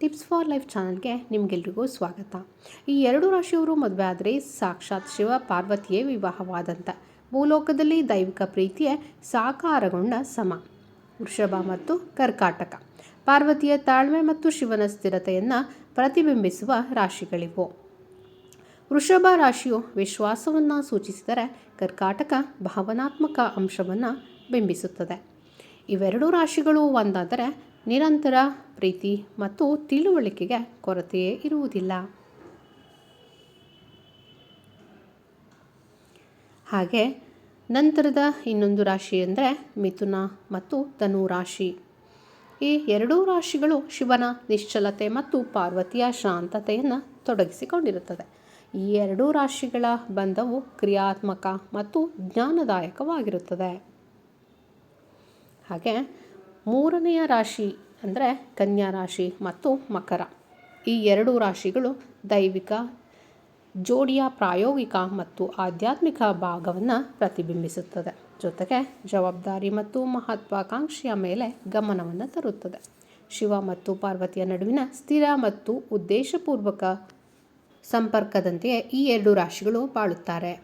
Tips for life ಚಾನಲ್ಗೆ ನಿಮಗೆಲ್ರಿಗೂ ಸ್ವಾಗತ. ಈ ಎರಡು ರಾಶಿಯವರು ಮದುವೆ ಆದರೆ ಸಾಕ್ಷಾತ್ ಶಿವ ಪಾರ್ವತಿಯೇ ವಿವಾಹವಾದಂಥ ಭೂಲೋಕದಲ್ಲಿ ದೈವಿಕ ಪ್ರೀತಿಯೇ ಸಾಕಾರಗೊಂಡ ಸಮ. ವೃಷಭ ಮತ್ತು ಕರ್ಕಾಟಕ. ಪಾರ್ವತಿಯ ತಾಳ್ಮೆ ಮತ್ತು ಶಿವನ ಸ್ಥಿರತೆಯನ್ನು ಪ್ರತಿಬಿಂಬಿಸುವ ರಾಶಿಗಳಿವು. ವೃಷಭ ರಾಶಿಯು ವಿಶ್ವಾಸವನ್ನು ಸೂಚಿಸಿದರೆ ಕರ್ಕಾಟಕ ಭಾವನಾತ್ಮಕ ಅಂಶವನ್ನು ಬಿಂಬಿಸುತ್ತದೆ. ಇವೆರಡೂ ರಾಶಿಗಳು ಒಂದಾದರೆ ನಿರಂತರ ಪ್ರೀತಿ ಮತ್ತು ತಿಳುವಳಿಕೆಗೆ ಕೊರತೆಯೇ ಇರುವುದಿಲ್ಲ. ಹಾಗೆ ನಂತರದ ಇನ್ನೊಂದು ರಾಶಿ ಅಂದರೆ ಮಿಥುನ ಮತ್ತು ಧನು ರಾಶಿ. ಈ ಎರಡೂ ರಾಶಿಗಳು ಶಿವನ ನಿಶ್ಚಲತೆ ಮತ್ತು ಪಾರ್ವತಿಯ ಶಾಂತತೆಯನ್ನು ತೊಡಗಿಸಿಕೊಂಡಿರುತ್ತದೆ ಈ ಎರಡೂ ರಾಶಿಗಳ ಬಂಧವು ಕ್ರಿಯಾತ್ಮಕ ಮತ್ತು ಜ್ಞಾನದಾಯಕವಾಗಿರುತ್ತದೆ. ಹಾಗೆ ಮೂರನೆಯ ರಾಶಿ ಅಂದರೆ ಕನ್ಯಾ ರಾಶಿ ಮತ್ತು ಮಕರ. ಈ ಎರಡೂ ರಾಶಿಗಳು ದೈವಿಕ, ಜೋಡಿಯ ಪ್ರಾಯೋಗಿಕ ಮತ್ತು ಆಧ್ಯಾತ್ಮಿಕ ಭಾಗವನ್ನು ಪ್ರತಿಬಿಂಬಿಸುತ್ತದೆ. ಜೊತೆಗೆ ಜವಾಬ್ದಾರಿ ಮತ್ತು ಮಹತ್ವಾಕಾಂಕ್ಷೆಯ ಮೇಲೆ ಗಮನವನ್ನು ತರುತ್ತದೆ. ಶಿವ ಮತ್ತು ಪಾರ್ವತಿಯ ನಡುವಿನ ಸ್ಥಿರ ಮತ್ತು ಉದ್ದೇಶಪೂರ್ವಕ ಸಂಪರ್ಕದಂತೆಯೇ ಈ ಎರಡು ರಾಶಿಗಳು ಬಾಳುತ್ತಾರೆ.